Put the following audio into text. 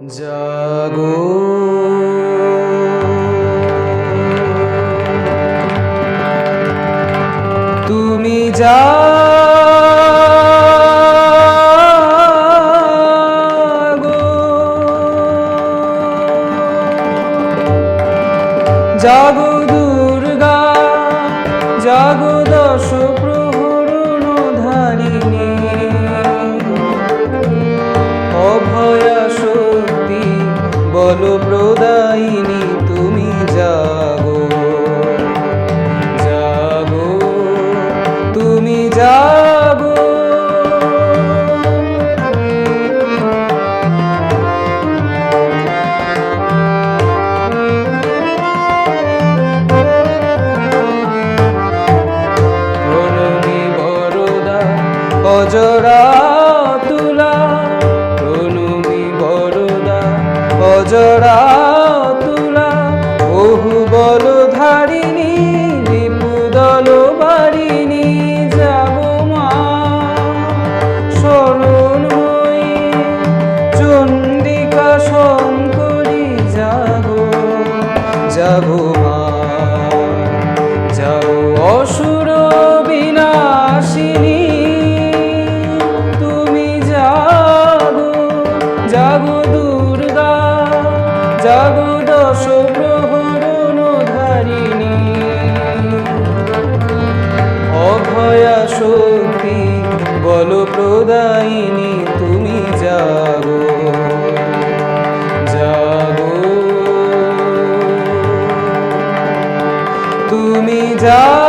জাগো। তুমি যা জাগো জাগো বল প্রদায়িনী তুমি জাগো জাগো তুমি জাগো প্রণমী অজরা তুলা, বহু বল ধারিণী নিপুদল বাড়িনি যাব মা। স্মরণ হই চণ্ডিকা শঙ্করী যাব যাব জগদশ প্রহরণ ধারিণী। অভয়া শক্তি বল প্রদায়িনী তুমি জাগো। জাগো। তুমি যা